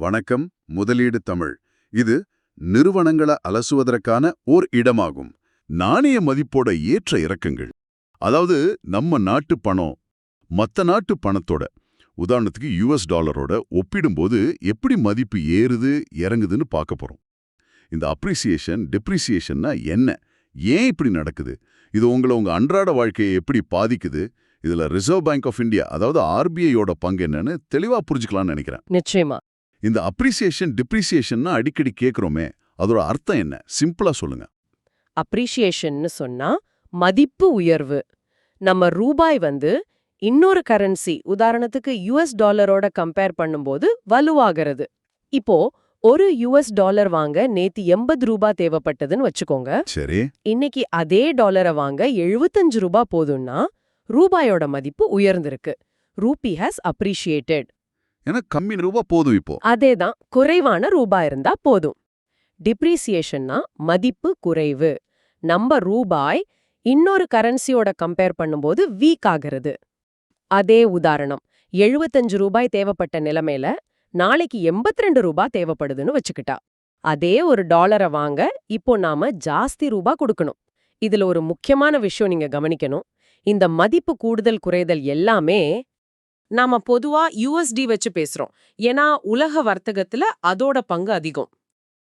வணக்கம் முதலீடு தமிழ். இது நிறுவனங்களை அலசுவதற்கான ஓர் இடமாகும். நாணய மதிப்போட ஏற்ற இறக்கங்கள். அதாவது நம்ம நாட்டு பணம் மத்த நாட்டு பணத்தோட. உதாரணத்துக்கு யுஎஸ் டாலரோட ஒப்பிடும்போது எப்படி மதிப்பு ஏறுது இறங்குதுன்னு பார்க்க போறோம். இந்த அப்ரிசியேஷன் டிப்ரிசியேஷன்னா என்ன? ஏன் இப்படி நடக்குது? இது உங்களை உங்க அன்றாட வாழ்க்கையை எப்படி பாதிக்குது? இதுல ரிசர்வ் பேங்க் ஆஃப் இந்தியா அதாவது ஆர்பிஐயோட பங்கு என்னன்னு தெளிவா புரிஞ்சுக்கலாம்னு நினைக்கிறேன். நிச்சயமா. இந்த அப்ரிசியேஷன் டிப்ரிசியேஷன்னா அடிக்கடி கேக்குறோமே அதோட அர்த்தம் என்ன? சிம்பிளா சொல்லுங்க. அப்ரிஷியேஷன்னு சொன்னா மதிப்பு உயர்வு. நம்ம ரூபாய் வந்து இன்னொரு கரன்சி உதாரணத்துக்கு யுஎஸ் டாலரோட கம்பேர் பண்ணும்போது வலுவாகிறது. இப்போ ஒரு யுஎஸ் டாலர் வாங்க நேத்து எண்பது ரூபாய் தேவைப்பட்டதுன்னு வச்சுக்கோங்க. சரி. இன்னைக்கு அதே டாலரை வாங்க எழுபத்தஞ்சு ரூபாய் போதும்னா ரூபாயோட மதிப்பு உயர்ந்திருக்கு. ரூபி ஹாஸ் அப்ரிஷியேட்டட் ஏன்னா கம்மி ரூபா போதும் இப்போ. அதேதான் குறைவான ரூபா இருந்தா போதும். டிப்ரிசியேஷன்னா மதிப்பு குறைவு. நம்ம ரூபாய் இன்னொரு கரன்சியோட கம்பேர் பண்ணும்போது வீக் ஆகிறது. அதே உதாரணம் 75 ரூபாய் தேவைப்பட்ட நிலைமையில நாளைக்கு 82 ரூபாய் தேவைப்படுதுன்னு வச்சுக்கிட்டா. அதே ஒரு டாலரை வாங்க இப்போ நாம ஜாஸ்தி ரூபா கொடுக்கணும். இதுல ஒரு முக்கியமான விஷயம் நீங்க கவனிக்கணும். இந்த மதிப்பு கூடுதல் குறைதல் எல்லாமே நாம பொதுவா யூஎஸ்டி வச்சு பேசுறோம். ஏன்னா உலக வர்த்தகத்துல அதோட பங்கு அதிகம்.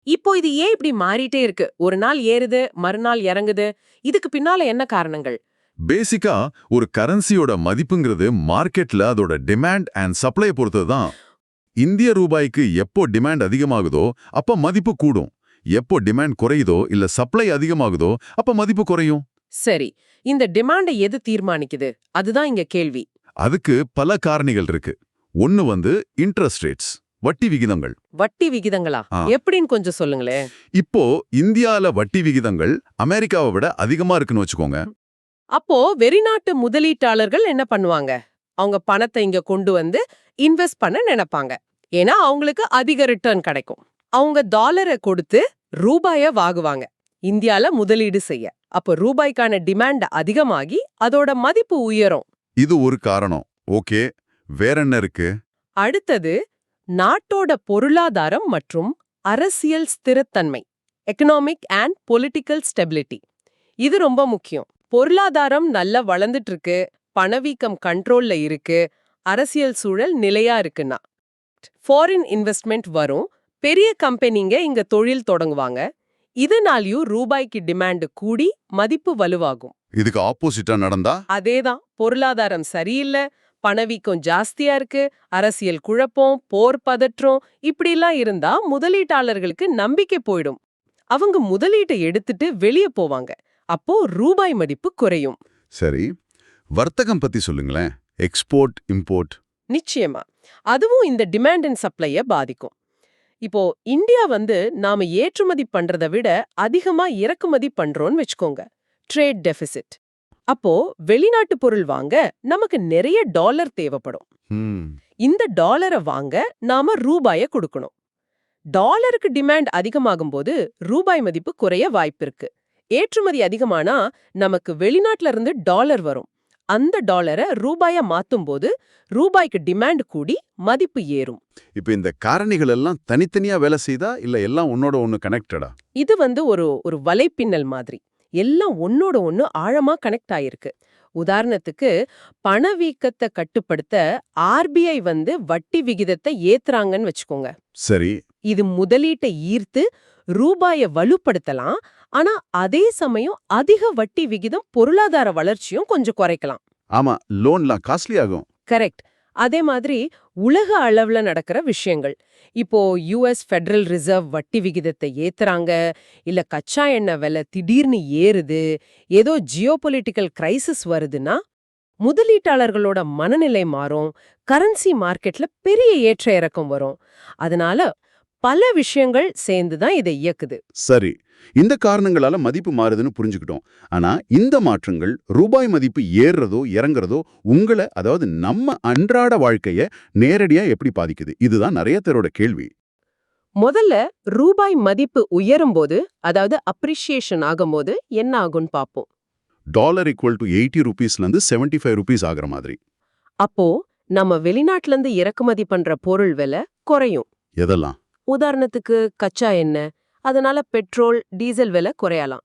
இப்போ இது ஏன் இப்படி மாறிட்டே இருக்கு? ஒரு நாள் ஏறுது மறுநாள் இறங்குது. இதுக்கு பின்னால என்ன காரணங்கள்? பேசிக்கா ஒரு கரன்சியோட மதிப்புங்கிறது மார்க்கெட்ல அதோட டிமாண்ட் அண்ட் சப்ளை பொறுத்தது தான் இந்திய ரூபாய்க்கு எப்போ டிமாண்ட் அதிகமாகுதோ அப்ப மதிப்பு கூடும். எப்போ டிமாண்ட் குறையுதோ இல்ல சப்ளை அதிகமாகுதோ அப்ப மதிப்பு குறையும். சரி இந்த டிமாண்டை எது தீர்மானிக்குது? அதுதான் இங்க கேள்வி. அதுக்கு பல காரணிகள் இருக்கு. ஒன்னு வந்து இன்ட்ரெஸ்ட் ரேட்ஸ் வட்டி விகிதங்கள். வட்டி விகிதங்களா. எப்படின்னு கொஞ்சம் சொல்லுங்களேன் இப்போ இந்தியால வட்டி விகிதங்கள் அமெரிக்காவை விட அதிகமா இருக்குன்னு வச்சுக்கோங்க. அப்போ வெளிநாட்டு முதலீட்டாளர்கள் என்ன பண்ணுவாங்க? அவங்க பணத்தை இங்க கொண்டு வந்து இன்வெஸ்ட் பண்ண நினைப்பாங்க. ஏன்னா அவங்களுக்கு அதிக ரிட்டர்ன் கிடைக்கும். அவங்க டாலரை கொடுத்து ரூபாய வாங்குவாங்க. இந்தியால முதலீடு செய்ய. அப்போ ரூபாய்க்கான டிமாண்ட் அதிகமாகி அதோட மதிப்பு உயரும். இது ஒரு காரணம். ஓகே வேற என்ன இருக்கு? அடுத்தது நாட்டோட பொருளாதாரம் மற்றும் அரசியல் ஸ்திரத்தன்மை எக்கனாமிக் அண்ட் பொலிட்டிக்கல் ஸ்டெபிலிட்டி இது ரொம்ப முக்கியம். பொருளாதாரம் நல்லா வளர்ந்துட்டு இருக்கு பணவீக்கம் கண்ட்ரோல்ல இருக்கு அரசியல் சூழல் நிலையா இருக்குன்னா. ஃபாரின் இன்வெஸ்ட்மெண்ட் வரும் பெரிய கம்பெனிங்க இங்க தொழில் தொடங்குவாங்க. இதனாலயும் ரூபாய்க்கு டிமாண்ட் கூடி மதிப்பு வலுவாகும். இதுக்கு ஆப்போசிட்டா நடந்தா? அதேதான் பொருளாதாரம் சரியில்லை பணவீக்கம் ஜாஸ்தியா இருக்கு அரசியல் குழப்பம் போர் பதற்றம் இப்படிலாம் இருந்தா முதலீட்டாளர்களுக்கு நம்பிக்கை போயிடும். அவங்க முதலீட்டை எடுத்துட்டு வெளியே போவாங்க. அப்போ ரூபாய் மதிப்பு குறையும். சரி வர்த்தகம் பத்தி சொல்லுங்களேன். எக்ஸ்போர்ட் இம்போர்ட் நிச்சயமா. அதுவும் இந்த டிமாண்ட் அண்ட் சப்ளைய பாதிக்கும். இப்போ இந்தியா வந்து நாம ஏற்றுமதி பண்றதை விட அதிகமா இறக்குமதி பண்றோம்னு வச்சுக்கோங்க. ட்ரேட் டெபிசிட் அப்போ வெளிநாட்டு பொருள் வாங்க நமக்கு நிறைய டாலர் தேவைப்படும். இந்த டாலரை வாங்க நாம ரூபாய கொடுக்கணும். டாலருக்கு டிமாண்ட் அதிகமாகும்போது ரூபாய் மதிப்பு குறைய வாய்ப்பிருக்கு. ஏற்றுமதி அதிகமானா நமக்கு வெளிநாட்டுல இருந்து டாலர் வரும். அந்த டாலரை ரூபாயா மாத்தும்போது ரூபாய்க்கு டிமாண்ட் கூடி மதிப்பு ஏறும். இப்போ இந்த காரணிகள் எல்லாம் தனித்தனியா வேலை செய்தா இல்ல எல்லாம் ஒன்னோட ஒன்னு கனெக்டடா? இது வந்து ஒரு ஒரு வலைப்பின்னல் மாதிரி. எல்லாம் ஒன்னோட ஒன்னு ஆழமா கனெக்ட் ஆயிருக்கு. உதாரணத்துக்கு பணவீக்கத்தை கட்டுப்படுத்த ஆர்பிஐ வந்து வட்டி விகிதத்தை ஏத்துறாங்கன்னு வச்சுக்கோங்க. சரி. இது முதலீட்டை ஈர்த்து ரூபாய வலுப்படுத்தலாம் ஆனா அதே சமயம் அதிக வட்டி விகிதம் பொருளாதார வளர்ச்சியும் கொஞ்சம் குறைக்கலாம். ஆமா லோன்லாம் காஸ்ட்லி ஆகும் கரெக்ட். அதே மாதிரி உலக அளவுல நடக்கிற விஷயங்கள். இப்போ யுஎஸ் ஃபெடரல் ரிசர்வ் வட்டி விகிதத்தை ஏத்துறாங்க இல்ல கச்சா எண்ணெய் விலை திடீர்னு ஏறுது ஏதோ ஜியோபொலிட்டிக்கல் கிரைசிஸ் வருதுன்னா முதலீட்டாளர்களோட மனநிலை மாறும் கரன்சி மார்க்கெட்ல பெரிய ஏற்ற இறக்கம் வரும். அதனால பல விஷயங்கள் சேர்ந்து தான் இதை இயக்குது. சரி இந்த காரணங்களால மதிப்பு மாறுதுன்னு புரிஞ்சுக்கிட்டோம். ஆனா இந்த மாற்றங்கள் ரூபாய் மதிப்பு ஏறுறதோ இறங்குறதோ உங்களை அதாவது நம்ம அன்றாட வாழ்க்கைய நேரடியா எப்படி பாதிக்குது? இதுதான் நிறைய பேரோட கேள்வி. முதல்ல ரூபாய் மதிப்பு உயரும்போது அதாவது அப்ரிஷியேஷன் ஆகும்போது என்ன ஆகும்னு பார்ப்போம் டாலர் ஈக்குவல் டு எயிட்டி ருபீஸ்ல இருந்து செவன்டி ஃபைவ் ருபீஸ் ஆகுற மாதிரி. அப்போ நம்ம வெளிநாட்டுல இருந்து இறக்குமதி பண்ற பொருள் விலை குறையும். எதெல்லாம்? உதாரணத்துக்கு கச்சா எண்ணெய் அதனால பெட்ரோல் டீசல் விலை குறையலாம்.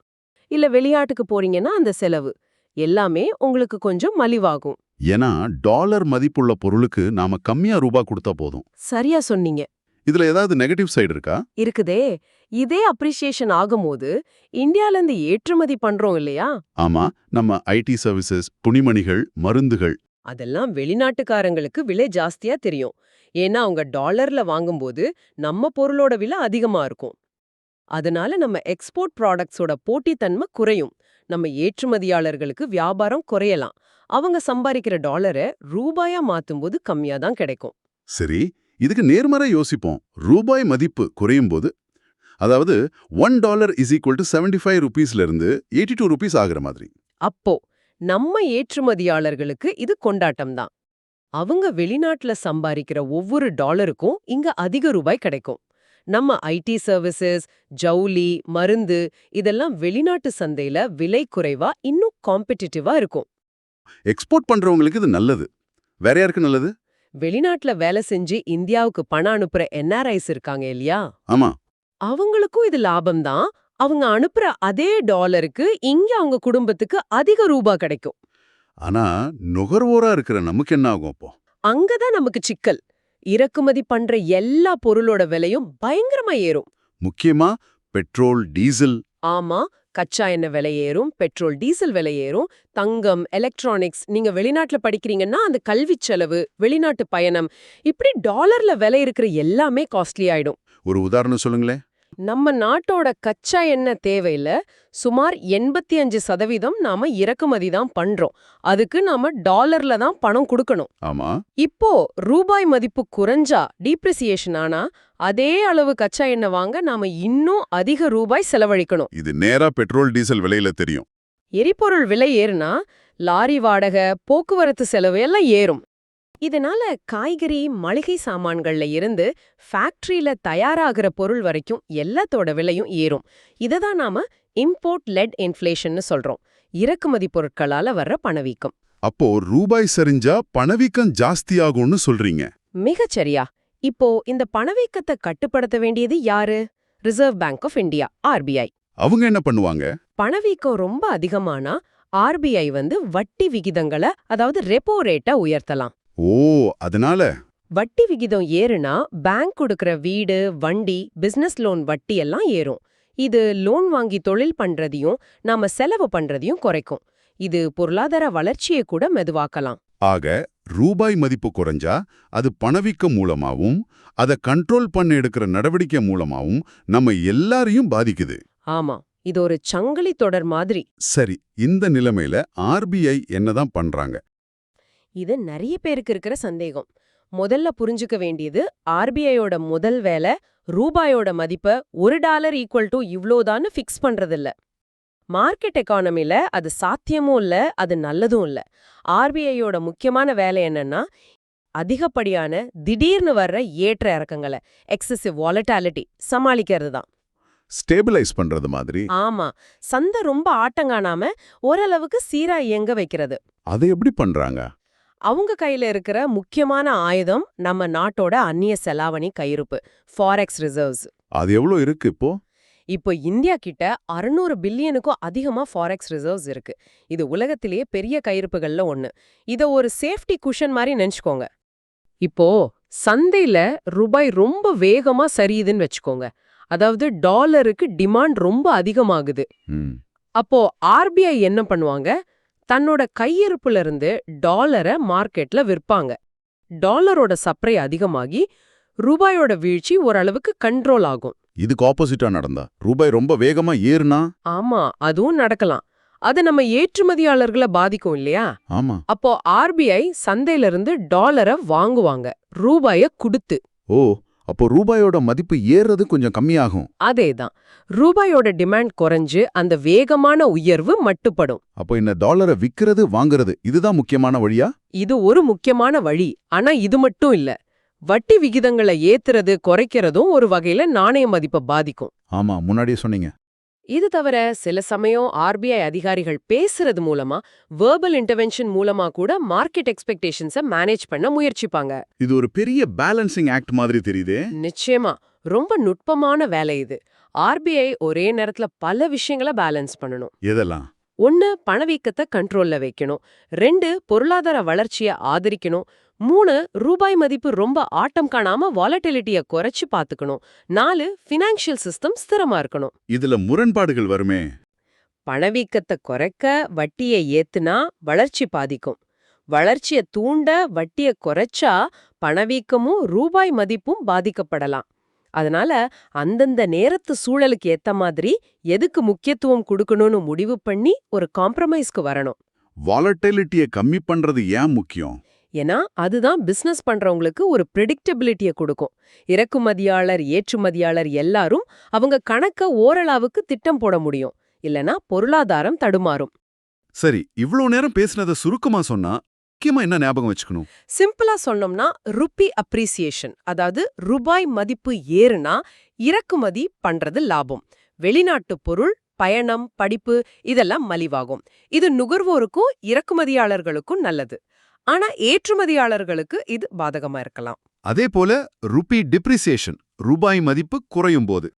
இல்ல வெளிநாட்டுக்கு போறீங்கன்னா அந்த செலவு. எல்லாமே உங்களுக்கு கொஞ்சம் மலிவாகும். ஏன்னா டாலர் மதிப்புள்ள பொருளுக்கு நாம கம்மியா ரூபா கொடுத்தா போதும். சரியா சொன்னீங்க. இதுல ஏதாவது நெகட்டிவ் சைடு இருக்கா? இருக்குதே. இதே அப்ரிசியேஷன் ஆகும்போது இந்தியால இருந்து ஏற்றுமதி பண்றோம் இல்லையா? ஆமா. நம்ம ஐடி சர்வீசஸ் துணிமணிகள் மருந்துகள். அதெல்லாம் வெளிநாட்டுக்காரங்களுக்கு விலை ஜாஸ்தியா தெரியும். ஏன்னா அவங்க டாலர்ல வாங்கும்போது நம்ம பொருளோட விலை அதிகமா இருக்கும். அதனால நம்ம எக்ஸ்போர்ட் ப்ராடக்ட்ஸோட போட்டித்தன்மை குறையும். நம்ம ஏற்றுமதியாளர்களுக்கு வியாபாரம் குறையலாம். அவங்க சம்பாதிக்கிற டாலரை ரூபாயா மாத்தும்போது கம்மியா தான் கிடைக்கும். சரி இதுக்கு நேர்மறை யோசிப்போம். ரூபாய் மதிப்பு குறையும் போது அதாவது one dollar is equal to seventy five ருபீஸ்ல இருந்து எயிட்டி டூ ருபீஸ் ஆகுற மாதிரி. அப்போ நம்ம ஏற்றுமதியாளர்களுக்கு இது கொண்டாட்டம் தான். அவங்க வெளிநாட்டுல சம்பாதிக்கிற ஒவ்வொரு டாலருக்கும் இங்க அதிக ரூபாய் கிடைக்கும். நம்ம ஐடி சர்வீசஸ் ஜவுளி மருந்து இதெல்லாம் வெளிநாட்டு சந்தையில விலை குறைவா இன்னும் காம்படிட்டிவா இருக்கும். எக்ஸ்போர்ட் பண்றவங்களுக்கு இது நல்லது. வேற யாருக்கு நல்லது? வெளிநாட்டுல வேலை செஞ்சு இந்தியாவுக்கு பணம் அனுப்புற என்ஆர்ஐஸ் இருக்காங்க இல்லையா? ஆமா. அவங்களுக்கும் இது லாபம் தான். அவங்க அனுப்புற அதே டாலருக்கு இங்க அவங்க குடும்பத்துக்கு அதிக ரூபா கிடைக்கும். ஆனா நுகர்வோரா இருக்கிற நமக்கு என்ன ஆகும் அப்போ? அங்கதான் நமக்கு சிக்கல். இறக்குமதி பண்ற எல்லா பொருளோட விலையும் பயங்கரமா ஏறும். முக்கியமா பெட்ரோல் டீசல். ஆமா கச்சா எண்ணெய் விலை ஏறும் பெட்ரோல் டீசல் விலை ஏறும் தங்கம் எலக்ட்ரானிக்ஸ் நீங்க வெளிநாட்டுல படிக்கிறீங்கன்னா அந்த கல்விச் செலவு வெளிநாட்டு பயணம் இப்படி டாலர்ல விலை இருக்கிற எல்லாமே காஸ்ட்லி ஆயிடும். ஒரு உதாரணம் சொல்லுங்களேன். நம்ம நாட்டோட கச்சா எண்ணெய் தேவையில சுமார் எண்பத்தி அஞ்சு சதவீதம் நாம இறக்குமதி தான் பண்றோம். அதுக்கு நாம டாலர்ல தான் பணம் கொடுக்கணும். ஆமா. இப்போ ரூபாய் மதிப்பு குறைஞ்சா டீப்ரிசியேஷன் ஆனா அதே அளவு கச்சா எண்ணெய் வாங்க நாம இன்னும் அதிக ரூபாய் செலவழிக்கணும். இது நேரா பெட்ரோல் டீசல் விலையில தெரியும். எரிபொருள் விலை ஏறுனா லாரி வாடகை போக்குவரத்து செலவு எல்லாம் ஏறும். இதனால காய்கறி மளிகை சாமான்கள்ல இருந்து ஃபேக்டரியில தயாராகிற பொருள் வரைக்கும் எல்லாத்தோட விலையும் ஏறும். இதை தான் நாம இம்போர்ட் லெட் இன்ஃப்ளேஷன்னு சொல்றோம். இறக்குமதி பொருட்களால வர்ற பணவீக்கம். அப்போ ரூபாய் சரிஞ்சா பணவீக்கம் ஜாஸ்தியாகும்னு சொல்றீங்க. மிகச்சரியா. இப்போ இந்த பணவீக்கத்தை கட்டுப்படுத்த வேண்டியது யாரு? Reserve bank of India RBI அவங்க என்ன பண்ணுவாங்க? பணவீக்கம் ரொம்ப அதிகமானா ஆர்பிஐ வந்து வட்டி விகிதங்களை அதாவது ரெப்போ ரேட்டை உயர்த்தலாம். ஓ அதனால? வட்டி விகிதம் ஏறுனா பேங்க் கொடுக்கற வீடு வண்டி பிசினஸ் லோன் வட்டி எல்லாம் ஏறும். இது லோன் வாங்கி தொழில் பண்றதையும் நாம செலவு பண்றதையும் குறைக்கும். இது பொருளாதார வளர்ச்சியை கூட மெதுவாக்கலாம். ஆக ரூபாய் மதிப்பு குறைஞ்சா அது பணவீக்கம் மூலமாவும் அதை கண்ட்ரோல் பண்ண எடுக்கிற நடவடிக்கை மூலமாவும் நம்ம எல்லாரையும் பாதிக்குது. ஆமா இது ஒரு சங்கிலி தொடர் மாதிரி. சரி இந்த நிலைமையில ஆர்பிஐ என்னதான் பண்றாங்க? இது நிறைய பேருக்கு இருக்கிற சந்தேகம். முதல்ல புரிஞ்சுக்க வேண்டியது ஆர்பிஐயோட முதல் வேலை ரூபாயோட மதிப்ப ஒரு டாலர் ஈக்குவல் டு இவ்ளோதான்னு ஃபிக்ஸ் பண்றதில்ல. மார்க்கெட் எக்கானமில அது சாத்தியமும் இல்ல அது நல்லதும் இல்ல. ஆர்பிஐயோட முக்கியமான வேலை என்னன்னா அதிகப்படியான திடீர்னு வர்ற ஏற்ற இறக்கங்களை எக்ஸசிவ் வாலட்டாலிட்டி சமாளிக்கிறது தான் ஸ்டேபிளைஸ் பண்றது மாதிரி. ஆமா. சந்தை ரொம்ப ஆட்டங்காணாம ஓரளவுக்கு சீரா இயங்க வைக்கிறது. அதை எப்படி பண்றாங்க? அவங்க கையில இருக்கிற முக்கியமான ஆயுதம் நம்ம நாட்டோட அந்நிய செலாவணி கையிருப்பு ஃபாரெக்ஸ் ரிசர்வ்ஸ் அது எவ்வளோ இருக்கு இப்போ? இப்போ இந்தியா கிட்ட அறுநூறு பில்லியனுக்கும் அதிகமா ஃபாரெக்ஸ் ரிசர்வ்ஸ் இருக்கு. இது உலகத்திலேயே பெரிய கையிருப்புகள்ல ஒண்ணு. இத ஒரு சேஃப்டி குஷன் மாதிரி நினைச்சுக்கோங்க. இப்போ சந்தையில ரூபாய் ரொம்ப வேகமா சரியுதுன்னு வச்சுக்கோங்க. அதாவது டாலருக்கு டிமாண்ட் ரொம்ப அதிகமாகுது. அப்போ ஆர்பிஐ என்ன பண்ணுவாங்க? தன்னோட கையிருப்புல இருந்து டாலரை மார்க்கெட்ல விற்பாங்க. டாலரோட சப்ளை அதிகமாகி ரூபாயோட வீழ்ச்சி ஓரளவுக்கு கண்ட்ரோல் ஆகும். இதுக்கு ஆப்போசிட்டா நடந்தா? ரூபாய் ரொம்ப வேகமா ஏறுனா? ஆமா அதுவும் நடக்கலாம். அது நம்ம ஏற்றுமதியாளர்களை பாதிக்கும் இல்லையா? ஆமா. அப்போ ஆர்பிஐ சந்தையில இருந்து டாலரை வாங்குவாங்க. ரூபாய குடுத்து. ஓ அப்போ ரூபாயோட மதிப்பு ஏறுறது கொஞ்சம் கம்மியாகும். அதேதான். ரூபாயோட டிமாண்ட் குறைஞ்சு அந்த வேகமான உயர்வு மட்டுப்படும். அப்போ இந்த டாலரை விக்கிறது வாங்குறது இதுதான் முக்கியமான வழியா? இது ஒரு முக்கியமான வழி. ஆனா இது மட்டும் இல்ல. வட்டி விகிதங்களை ஏத்துறது குறைக்கிறதும் ஒரு வகையில நாணய மதிப்பை பாதிக்கும். ஆமா முன்னாடியே சொன்னீங்க. இது தவிர சில சமயம் ஆர்பிஐ அதிகாரிகள் பேசுறது மூலமா வேர்பல் இன்டர்வென்ஷன் மூலமா கூட மார்க்கெட் எக்ஸ்பெக்டேஷன்ஸை மேனேஜ் பண்ண முயற்சிப்பாங்க. இது ஒரு பெரிய பேலன்சிங் ஆக்ட் மாதிரி தெரியுதே. நிச்சயமா. ரொம்ப நுட்பமான வேலை இது. ஆர்பிஐ ஒரே நேரத்துல பல விஷயங்களை பேலன்ஸ் பண்ணணும். எதெல்லாம்? ஒன்னு பணவீக்கத்தை கண்ட்ரோல்ல வைக்கணும். ரெண்டு பொருளாதார வளர்ச்சியை ஆதரிக்கணும். மூணு ரூபாய் மதிப்பு ரொம்ப ஆட்டம் காணாம வாலட்டிலிட்டிய குறைச்சு பாத்துக்கணும். நாலு ஃபினான்ஷியல் சிஸ்டம் ஸ்திரமா இருக்கணும். இதுல முரண்பாடுகள் வருமே? பணவீக்கத்தை குறைக்க வட்டியை ஏத்துனா வளர்ச்சி பாதிக்கும். வளர்ச்சிய தூண்ட வட்டிய குறைச்சா பணவீக்கமும் ரூபாய் மதிப்பும் பாதிக்கப்படலாம். அதனால அந்தந்த நேரத்து சூழலுக்கு ஏத்த மாதிரி எதுக்கு முக்கியத்துவம் கொடுக்கணும்னு முடிவு பண்ணி ஒரு காம்ப்ரமைஸ்க்கு வரணும். வாலட்டிலிட்டியை கம்மி பண்றது ஏன் முக்கியம்? ஏன்னா அதுதான் பிசினஸ் பண்றவங்களுக்கு ஒரு ப்ரெடிக்டபிலிட்டிய கொடுக்கும். இறக்குமதியாளர் ஏற்றுமதியாளர் எல்லாரும் அவங்க கணக்க ஓரளவுக்கு திட்டம் போட முடியும். இல்லனா பொருளாதாரம் தடுமாறும். சரி இவ்ளோ நேரம் பேசினதை சுருக்கமா சொன்னா முக்கியமா என்ன ஞாபகம் வச்சுக்கணும்? சிம்பிளா சொன்னோம்னா ருப்பி அப்ரிசியேஷன் அதாவது ரூபாய் மதிப்பு ஏறுனா இறக்குமதி பண்றது லாபம். வெளிநாட்டு பொருள் பயணம் படிப்பு இதெல்லாம் மலிவாகும். இது நுகர்வோருக்கும் இறக்குமதியாளர்களுக்கும் நல்லது. ஆனா ஏற்றுமதியாளர்களுக்கு இது பாதகமா இருக்கலாம். அதே போல ருபி டிப்ரிசியேஷன் ரூபாய் மதிப்பு குறையும் போது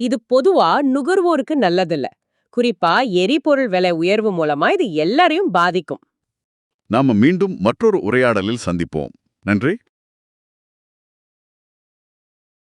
இது பொதுவா நுகர்வோருக்கு நல்லதில்ல. குறிப்பா எரிபொருள் விலை உயர்வு மூலமா இது எல்லாரையும் பாதிக்கும். நாம மீண்டும் மற்றொரு உரையாடலில் சந்திப்போம். நன்றி.